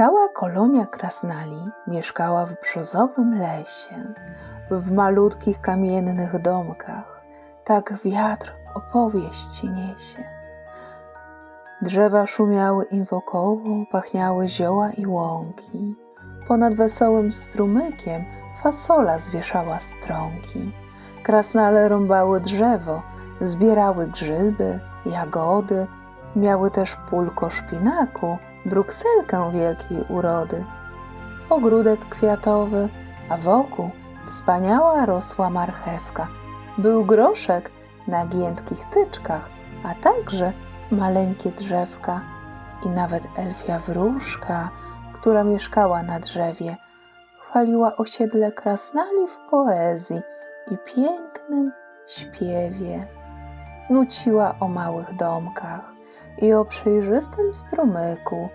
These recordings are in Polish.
Cała kolonia krasnali mieszkała w brzozowym lesie, w malutkich kamiennych domkach. Tak wiatr opowieści niesie. Drzewa szumiały im wokoło, pachniały zioła i łąki. Ponad wesołym strumykiem fasola zwieszała strąki. Krasnale rąbały drzewo, zbierały grzyby, jagody, miały też pulko szpinaku, brukselkę wielkiej urody, ogródek kwiatowy, a wokół wspaniała rosła marchewka. Był groszek na giętkich tyczkach, a także maleńkie drzewka i nawet elfia wróżka, która mieszkała na drzewie, chwaliła osiedle krasnali w poezji i pięknym śpiewie. Nuciła o małych domkach i o przejrzystym strumyku,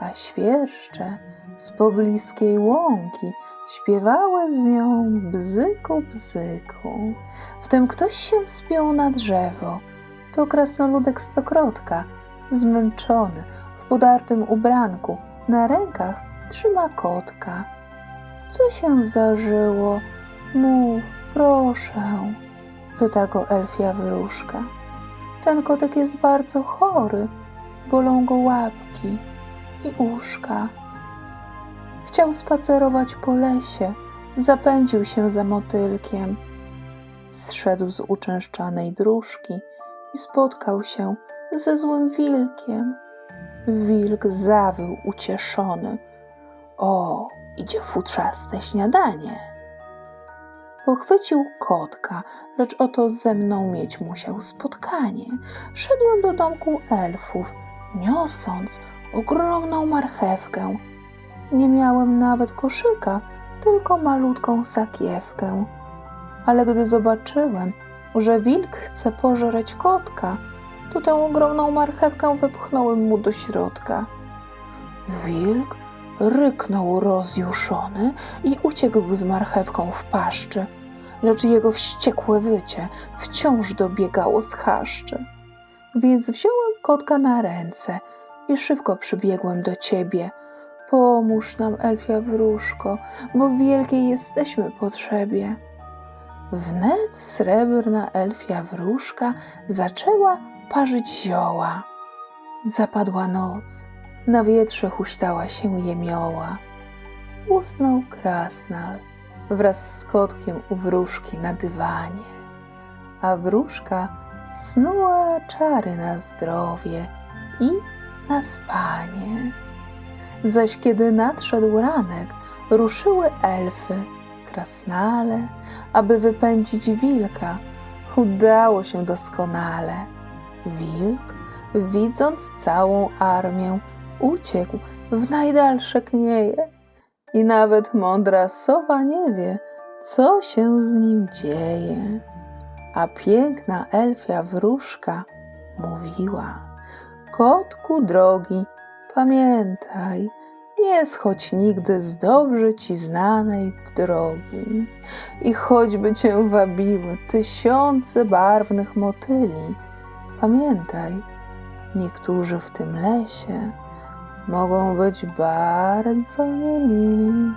a świerszcze z pobliskiej łąki śpiewały z nią bzyku, bzyku. Wtem ktoś się wspiął na drzewo. To krasnoludek stokrotka, zmęczony, w podartym ubranku, na rękach trzyma kotka. Co się zdarzyło? Mów, proszę, pyta go elfia wróżka. Ten kotek jest bardzo chory, bolą go łapki i uszka. Chciał spacerować po lesie, zapędził się za motylkiem. Zszedł z uczęszczanej dróżki i spotkał się ze złym wilkiem. Wilk zawył ucieszony. O, idzie futrzaste śniadanie. Pochwycił kotka, lecz oto ze mną mieć musiał spotkanie. Szedłem do domku elfów, niosąc ogromną marchewkę. Nie miałem nawet koszyka, tylko malutką sakiewkę. Ale gdy zobaczyłem, że wilk chce pożreć kotka, to tę ogromną marchewkę wypchnąłem mu do środka. Wilk ryknął rozjuszony i uciekł z marchewką w paszczy, lecz jego wściekłe wycie wciąż dobiegało z chaszczy. Więc wziąłem kotka na ręce i szybko przybiegłem do ciebie. Pomóż nam, elfia wróżko, bo wielkiej jesteśmy potrzebie. Wnet srebrna elfia wróżka zaczęła parzyć zioła. Zapadła noc, na wietrze huśtała się jemioła. Usnął krasnal wraz z kotkiem u wróżki na dywanie, a wróżka snuła czary na zdrowie i na spanie. Zaś kiedy nadszedł ranek, ruszyły elfy, krasnale, aby wypędzić wilka. Udało się doskonale. Wilk, widząc całą armię, uciekł w najdalsze knieje i nawet mądra sowa nie wie, co się z nim dzieje. A piękna elfia wróżka mówiła: Kotku drogi, pamiętaj, nie schodź nigdy z dobrze ci znanej drogi. I choćby cię wabiły tysiące barwnych motyli, pamiętaj, niektórzy w tym lesie mogą być bardzo niemili.